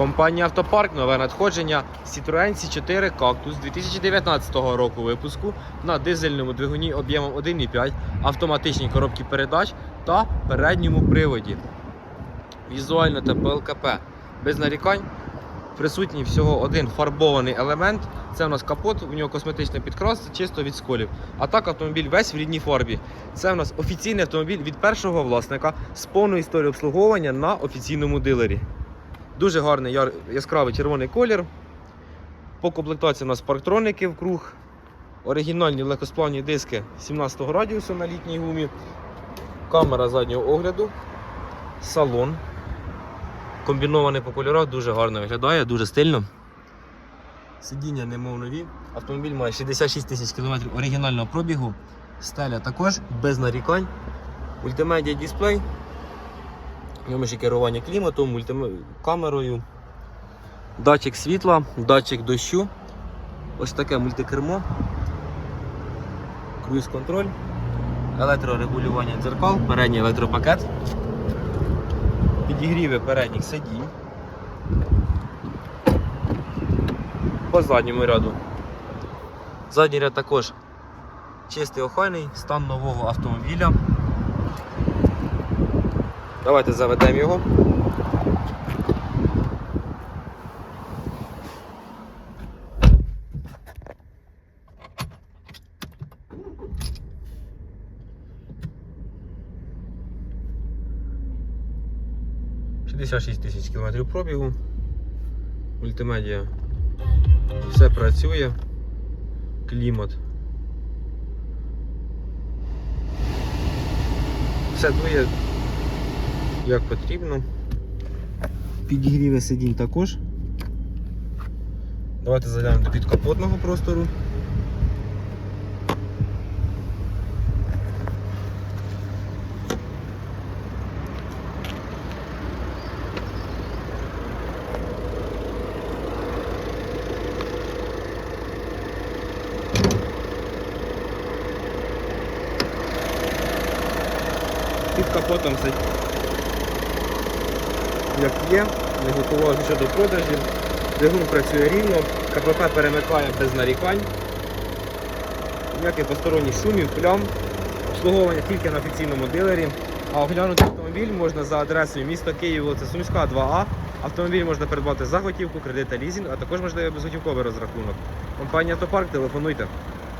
Компанія Автопарк нове надходження Citroen C4 Cactus 2019 року випуску на дизельному двигуні об'ємом 1,5, автоматичній коробці передач та передньому приводі. Візуально та ПЛКП без нарікань. Присутній всього один фарбований елемент. Це у нас капот, у нього косметичний підкрас, чисто від сколів. А так автомобіль весь в рідній фарбі. Це у нас офіційний автомобіль від першого власника з повною історією обслуговування на офіційному дилері. Дуже гарний яскравий червоний колір. По комплектації у нас парктроники в круг. Оригінальні легкосплавні диски 17 радіусу на літній гумі. Камера заднього огляду. Салон. Комбінований по кольорах, дуже гарно виглядає, дуже стильно. Сидіння немов нові. Автомобіль має 66 тисяч кілометрів оригінального пробігу. Стеля також без нарікань. Мультимедіа дисплей. В ще керування кліматом, мультим... камерою. Датчик світла, датчик дощу. Ось таке мультикермо. Круїз контроль. Електрорегулювання дзеркал, передній електропакет. Підігріви передніх сидінь. По задньому ряду. Задній ряд також чистий охайний, стан нового автомобіля. Давайте заведемо його. Шість тисяч кілометрів пробігу. Мультимедіа. Все працює. Клімат. Все дує як потрібно. Підігріви сидінь також. Давайте заглянемо до підкапотного простору. Під капотом сидить як є, не готувалося ще до продажів. Двигун працює рівно, КПП перемикає без нарікань. Ніяких посторонніх шумів, плям. Обслуговування тільки на офіційному дилері. А оглянути автомобіль можна за адресою міста Київ, вулиця Сумська, 2А. Автомобіль можна придбати за готівку, кредит та лізинг, а також можливо безготівковий розрахунок. Компанія Автопарк, телефонуйте.